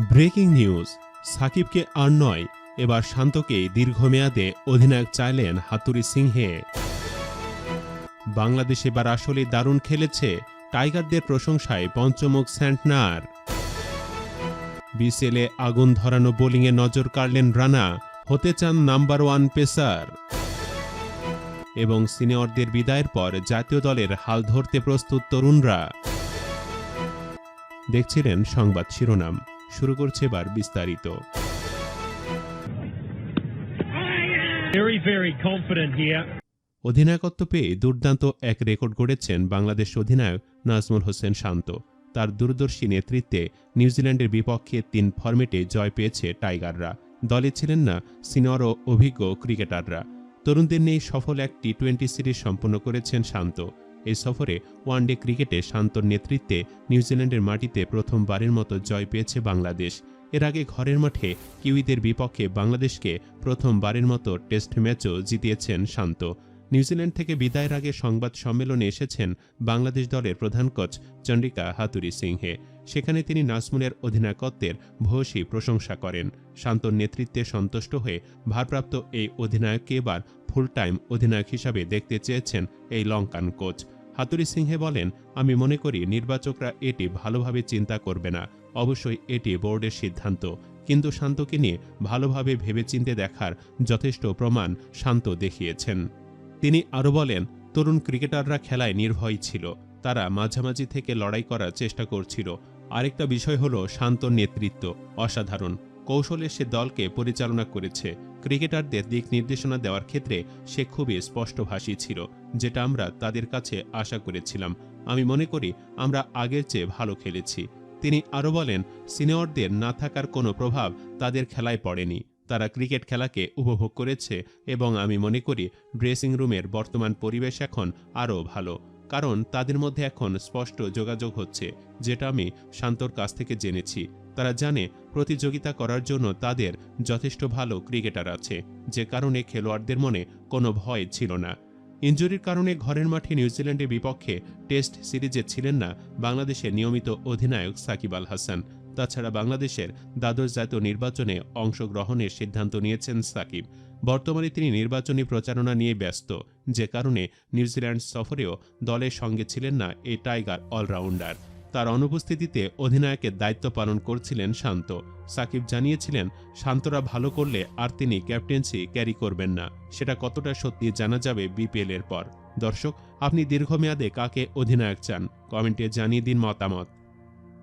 Breaking news. সাকিবকে আর নয়, এবার শান্তকেই দীর্ঘমেয়াদে অধিনায়ক চাইলেন হাতুরি সিংহে। বাংলাদেশ এবার আসলে দারুণ খেলেছে টাইগারদের প্রশংসায় পঞ্চমুখ স্যান্টনার। বিসেলে আগুন ধরানো বোলিংয়ে নজর কাড়লেন রানা, হতে চান নাম্বার ওয়ান পেসার। এবং সিনিয়রদের বিদায়ের পর জাতীয় দলের হাল ধরতে প্রস্তুত তরুণরা। দেখছিলেন সংবাদ শিরোনাম। শুরু করছে এবার বিস্তারিত. অধিনায়কত্ব পেয়ে দুর্দান্ত এক রেকর্ড গড়েছেন বাংলাদেশ অধিনায়ক নাজমুল হোসেন শান্ত। তার দূরদর্শী নেতৃত্বে নিউজিল্যান্ডের বিপক্ষে তিন ফর্মেটে জয় পেয়েছে টাইগাররা। দলে ছিলেন না সিনিয়র ও অভিজ্ঞ ক্রিকেটাররা। তরুণদের নিয়ে সফল এক টি টোয়েন্টি সিরিজ সম্পন্ন করেছেন শান্ত। এই সফরে ওয়ানডে ক্রিকেটে শান্তর নেতৃত্বে নিউজিল্যান্ডের মাটিতে প্রথমবারের মতো জয় পেয়েছে বাংলাদেশ। এর আগে ঘরের মাঠে কিউইদের বিপক্ষে বাংলাদেশকে প্রথমবারের মতো টেস্ট ম্যাচও জিতিয়েছেন শান্ত। নিউজিল্যান্ড থেকে বিদায়ের আগে সংবাদ সম্মেলনে এসেছেন বাংলাদেশ দলের প্রধান কোচ চন্ডিকা হাতুরি সিংহে। সেখানে তিনি নাজমুলের অধিনায়কত্বের ভূয়সী প্রশংসা করেন। শান্তর নেতৃত্বে সন্তুষ্ট হয়ে ভারপ্রাপ্ত এই অধিনায়ককে এবার ফুল টাইম অধিনায়ক হিসাবে দেখতে চেয়েছেন এই লঙ্কান কোচ। হাতুরি সিংহে বলেন, আমি মনে করি নির্বাচকরা এটি ভালোভাবে চিন্তা করবে না। অবশ্যই এটি বোর্ডের সিদ্ধান্ত। কিন্তু শান্তকে নিয়ে ভালোভাবে ভেবেচিন্তে দেখার যথেষ্ট প্রমাণ শান্ত দেখিয়েছেন। তিনি আরও বলেন, তরুণ ক্রিকেটাররা খেলায় নির্ভয় ছিল। তারা মাঝামাঝি থেকে লড়াই করার চেষ্টা করছিল। আরেকটা বিষয় হলো শান্ত নেতৃত্ব। অসাধারণ। কৌশলে সে দলকে পরিচালনা করেছে। ক্রিকেটারদের দিক নির্দেশনা দেওয়ার ক্ষেত্রে সে খুবই স্পষ্টভাষী ছিল, যেটা আমরা তাদের কাছে আশা করেছিলাম। আমি মনে করি আমরা আগের চেয়ে ভালো খেলেছি। তিনি আরও বলেন, সিনিয়রদের না থাকার কোনো প্রভাব তাদের খেলায় পড়েনি। তারা ক্রিকেট খেলাকে উপভোগ করেছে এবং আমি মনে করি ড্রেসিং রুমের বর্তমান পরিবেশ এখন আরও ভালো। কারণ তাদের মধ্যে এখন স্পষ্ট যোগাযোগ হচ্ছে, যেটা আমি শান্তর কাছ থেকে জেনেছি। তারা জানে প্রতিযোগিতা করার জন্য তাদের যথেষ্ট ভালো ক্রিকেটার আছে। যে কারণে খেলোয়াড়দের মনে কোনো ভয় ছিল না। ইঞ্জুরির কারণে ঘরের মাঠে নিউজিল্যান্ডের বিপক্ষে টেস্ট সিরিজে ছিলেন না বাংলাদেশের নিয়মিত অধিনায়ক সাকিব আল হাসান। তাছাড়া বাংলাদেশের দ্বাদশ জাতীয় নির্বাচনে অংশগ্রহণের সিদ্ধান্ত নিয়েছেন সাকিব। বর্তমানে তিনি নির্বাচনী প্রচারণা নিয়ে ব্যস্ত, যে কারণে নিউজিল্যান্ড সফরেও দলের সঙ্গে ছিলেন না এই টাইগার অলরাউন্ডার। তার অনুপস্থিতিতে অধিনায়কের দায়িত্ব পালন করছিলেন শান্ত। সাকিব জানিয়েছিলেন, শান্তরা ভালো করলে আর তিনি ক্যাপ্টেন্সি ক্যারি করবেন না। সেটা কতটা সত্যি জানা যাবে বিপিএল এর পর। দর্শক, আপনি দীর্ঘমেয়াদে কাকে অধিনায়ক চান? কমেন্টে জানিয়ে দিন মতামত।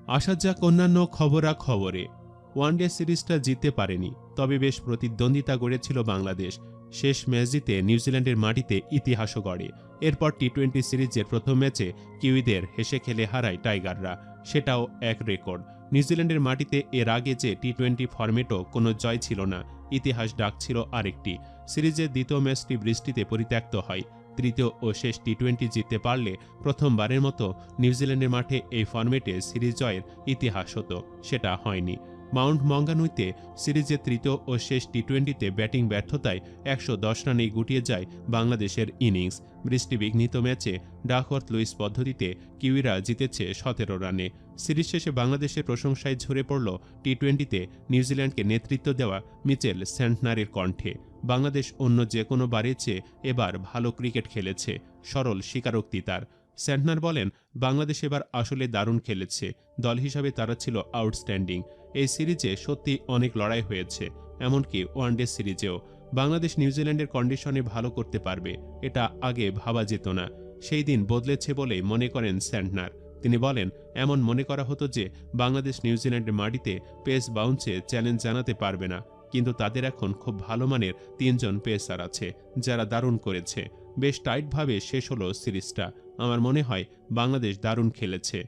আসা যাক অন্যান্য খবরা খবরে ওয়ানডে সিরিজটা জিততে পারেনি, তবে বেশ প্রতিদ্বন্দ্বিতা গড়েছিল বাংলাদেশ। শেষ ম্যাচ জিতে নিউজিল্যান্ডের মাটিতে ইতিহাসও গড়ে। এরপর টি টোয়েন্টি সিরিজের প্রথম ম্যাচে কিউইদের হেসে খেলে হারায় টাইগাররা। সেটাও এক রেকর্ড। নিউজিল্যান্ডের মাটিতে এর আগে যে টি টোয়েন্টি ফরম্যাটও কোনো জয় ছিল না, ইতিহাস ডাকছিল আরেকটি। সিরিজের দ্বিতীয় ম্যাচটি বৃষ্টিতে পরিত্যক্ত হয়। তৃতীয় ও শেষ টি টোয়েন্টি জিততে পারলে প্রথমবারের মতো নিউজিল্যান্ডের মাঠে এই ফরম্যাটে সিরিজ জয়ের ইতিহাস হতো। সেটা হয়নি। মাউন্ট মঙ্গানুইতে সিরিজের তৃতীয় ও শেষ টি টোয়েন্টিতে ব্যাটিং ব্যর্থতায় একশো দশ রানেই গুটিয়ে যায় বাংলাদেশের ইনিংস। বৃষ্টি বিঘ্নিত ম্যাচে ডাকওয়ার্থ লুইস পদ্ধতিতে কিউইরা জিতেছে সতেরো রানে। সিরিজ শেষে বাংলাদেশের প্রশংসায় ঝরে পড়ল টি টোয়েন্টিতে নিউজিল্যান্ডকে নেতৃত্ব দেওয়া মিচেল স্যান্টনারের কণ্ঠে। বাংলাদেশ অন্য যে কোনো বারের চেয়ে এবার ভালো ক্রিকেট খেলেছে, সরল স্বীকারোক্তি তার। স্যান্টনার বলেন, বাংলাদেশ এবার আসলে দারুণ খেলেছে, দল হিসাবে তারা ছিল আউটস্ট্যান্ডিং। এই সিরিজে সত্যি অনেক লড়াই হয়েছে, এমনকি ওয়ানডে সিরিজেও। বাংলাদেশ নিউজিল্যান্ডের কন্ডিশনে ভালো করতে পারবে, এটা আগে ভাবা যেত না। সেই দিন বদলেছে বলেই মনে করেন স্যান্টনার। তিনি বলেন, এমন মনে করা হতো যে বাংলাদেশ নিউজিল্যান্ডের মাটিতে পেস বাউন্সে চ্যালেঞ্জ জানাতে পারবে না, কিন্তু তাদের এখন খুব ভালো মানের তিনজন পেসার আছে, যারা দারুণ করেছে। বেশ টাইটভাবে শেষ হলো সিরিজটা। আমার মনে হয় বাংলাদেশ দারুণ খেলেছে।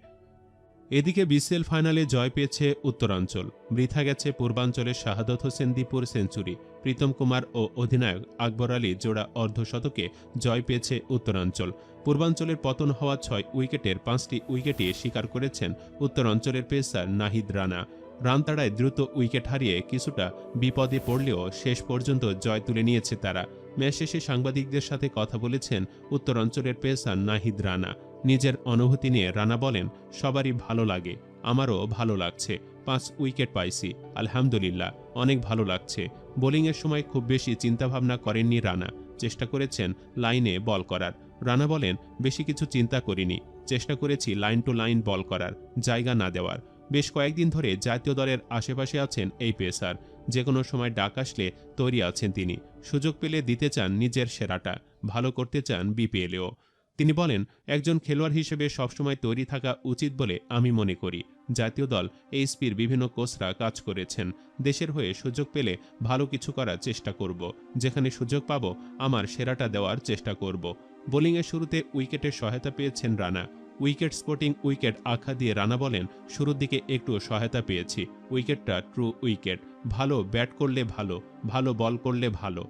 এদিকে বিসিএল ফাইনালে জয় পেয়েছে উত্তরাঞ্চল। বৃথা গেছে পূর্বাঞ্চলের শাহাদত হোসেন দীপুর সেঞ্চুরি। প্রীতম কুমার ও অধিনায়ক আকবর আলী জোড়া অর্ধশতকে জয় পেয়েছে উত্তরাঞ্চল। পূর্বাঞ্চলের পতন হওয়া ছয় উইকেটের পাঁচটি উইকেটই স্বীকার করেছেন উত্তরাঞ্চলের পেসার নাহিদ রানা। রান তাড়ায় দ্রুত উইকেট হারিয়ে কিছুটা বিপদে পড়লেও শেষ পর্যন্ত জয় তুলে নিয়েছে তারা। ম্যাচ শেষে সাংবাদিকদের সাথে কথা বলেছেন উত্তরাঞ্চলের পেসার নাহিদ রানা। নিজের অনুভূতি নিয়ে রানা বলেন, সবারই ভালো লাগে। আমারও ভালো লাগছে। পাঁচ উইকেট পাইছি। আলহামদুলিল্লাহ, অনেক ভালো লাগছে। বোলিংয়ের সময় খুব বেশি চিন্তাভাবনা করেননি রানা। চেষ্টা করেছেন লাইনে বল করার। রানা বলেন, বেশি কিছু চিন্তা করিনি। চেষ্টা করেছি লাইন টু লাইন বল করার, জায়গা না দেওয়ার। বেশ কয়েকদিন ধরে জাতীয় দলের আশেপাশে আছেন এই পেসার। যে কোনো সময় ডাক আসলে তৈরি আছেন তিনি। সুযোগ পেলে দিতে চান নিজের সেরাটা। ভালো করতে চান বিপিএলেও। তিনি বলেন, একজন খেলোয়াড় হিসেবে সবসময় তৈরি থাকা উচিত বলে আমি মনে করি। জাতীয় দল এইচপির বিভিন্ন কোচরা কাজ করেছেন। দেশের হয়ে সুযোগ পেলে ভালো কিছু করার চেষ্টা করব। যেখানে সুযোগ পাব, আমার সেরাটা দেওয়ার চেষ্টা করব। বোলিংয়ের শুরুতে উইকেটের সহায়তা পেয়েছেন রানা। উইকেট স্পোর্টিং উইকেট আখ্যা দিয়ে রানা বলেন, শুরুর দিকে একটু সহায়তা পেয়েছি। উইকেটটা ট্রু উইকেট। ভালো ব্যাট করলে ভালো ভালো বল করলে ভালো।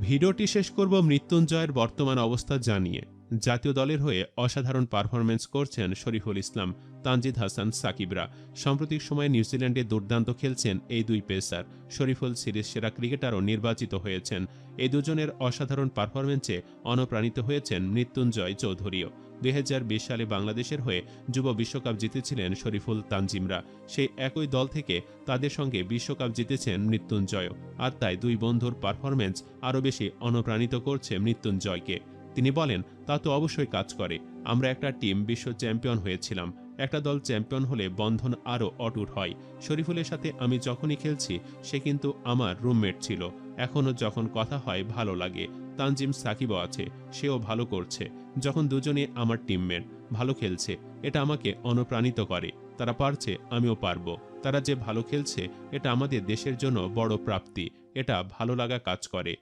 ভিডিওটি শেষ করব মৃত্যুঞ্জয়ের বর্তমান অবস্থা জানিয়ে। জাতীয় দলের হয়ে অসাধারণ পারফরমেন্স করছেন শরীফুল ইসলাম, তানজিদ হাসান, সাকিবরা। সাম্প্রতিক সময়ে নিউজিল্যান্ডে দুর্দান্ত খেলছেন এই দুই পেসার। শরীফুল সিরিজ সেরা ক্রিকেটারও নির্বাচিত হয়েছেন। এই দুজনের অসাধারণ পারফরমেন্সে অনুপ্রাণিত হয়েছেন মৃত্যুঞ্জয় চৌধুরীও। দুই হাজার বিশ সালে বাংলাদেশের হয়ে যুব বিশ্বকাপ জিতেছিলেন শরীফুল তানজিমরা। সেই একই দল থেকে তাদের সঙ্গে বিশ্বকাপ জিতেছেন মৃত্যুঞ্জয় আর তাই দুই বন্ধুর পারফরমেন্স আরও বেশি অনুপ্রাণিত করছে মৃত্যুঞ্জয়কে। তিনি বলেন, তা তো অবশ্যই কাজ করে। আমরা একটা টিম বিশ্ব চ্যাম্পিয়ন হয়েছিলাম। একটা দল চ্যাম্পিয়ন হলে বন্ধন আরও অটুট হয়। শরীফুলের সাথে আমি যখনই খেলছি, সে কিন্তু আমার রুমমেট ছিল। এখনও যখন কথা হয়, ভালো লাগে। তানজিম সাকিবও আছে, সেও ভালো করছে। যখন দুজনে আমার টিমমেট, ভালো খেলছে। এটা আমাকে অনুপ্রাণিত করে। তারা পারছে, আমিও পারব। তারা যে ভালো খেলছে, এটা আমাদের দেশের জন্য বড় প্রাপ্তি। এটা ভালো লাগা কাজ করে।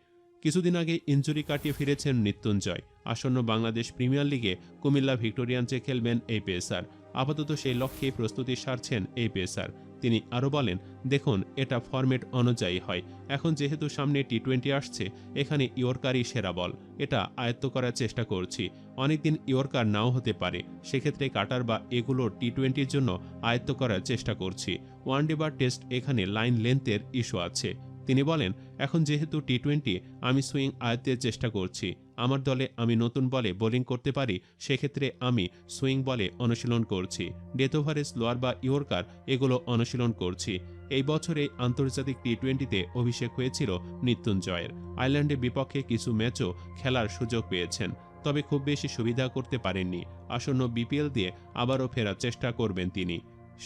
কিছুদিন আগে ইঞ্জুরি কাটিয়ে ফিরেছেন মৃত্যুঞ্জয়। আসন্ন বাংলাদেশ প্রিমিয়ার লিগে কুমিল্লা ভিক্টোরিয়ান্সে খেলবেন এই পেসার আপাতত সেই লক্ষ্যে প্রস্তুতি সারছেন এই পেসার তিনি আরও বলেন, দেখুন, এটা ফরম্যাট অনুযায়ী হয়। এখন যেহেতু সামনে টি টোয়েন্টি আসছে, এখানে ইয়র্কারই সেরা বল। এটা আয়ত্ত করার চেষ্টা করছি। অনেকদিন ইয়র্কার নাও হতে পারে। সেক্ষেত্রে কাটার বা এগুলো টি টোয়েন্টির জন্য আয়ত্ত করার চেষ্টা করছি। ওয়ানডে বা টেস্ট এখানে লাইন লেন্থের ইস্যু আছে। তিনি বলেন, এখন যেহেতু টি টোয়েন্টি আমি সুইং আয়ত্তের চেষ্টা করছি। আমার দলে আমি নতুন বলে বোলিং করতে পারি, সেক্ষেত্রে আমি সুইং বলে অনুশীলন করছি। ডেথ ওভারে স্লোয়ার বা ইয়র্কার এগুলো অনুশীলন করছি। এই বছরে আন্তর্জাতিক টি টোয়েন্টিতে অভিষেক হয়েছিল মৃত্যুঞ্জয়ের। আয়ারল্যান্ডের বিপক্ষে কিছু ম্যাচও খেলার সুযোগ পেয়েছেন, তবে খুব বেশি সুবিধা করতে পারেননি। আসন্ন বিপিএল দিয়ে আবারও ফেরার চেষ্টা করবেন তিনি।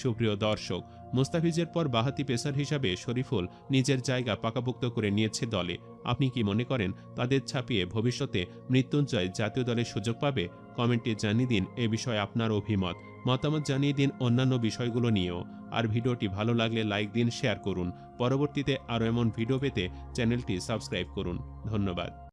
সুপ্রিয় দর্শক মুস্তাফিজের পর বাহাতি পেসার হিসাবে শরীফুল নিজের জায়গা পাকাপোক্ত করে নিয়েছে দলে। আপনি কি মনে করেন তাদের ছাপিয়ে ভবিষ্যতে মৃত্যুঞ্জয় জাতীয় দলের সুযোগ পাবে? কমেন্টে জানিয়ে দিন এ বিষয়ে আপনার অভিমত। মতামত জানিয়ে দিন অন্যান্য বিষয়গুলো নিয়েও। আর ভিডিওটি ভালো লাগলে লাইক দিন, শেয়ার করুন। পরবর্তীতে আরও এমন ভিডিও পেতে চ্যানেলটি সাবস্ক্রাইব করুন। ধন্যবাদ।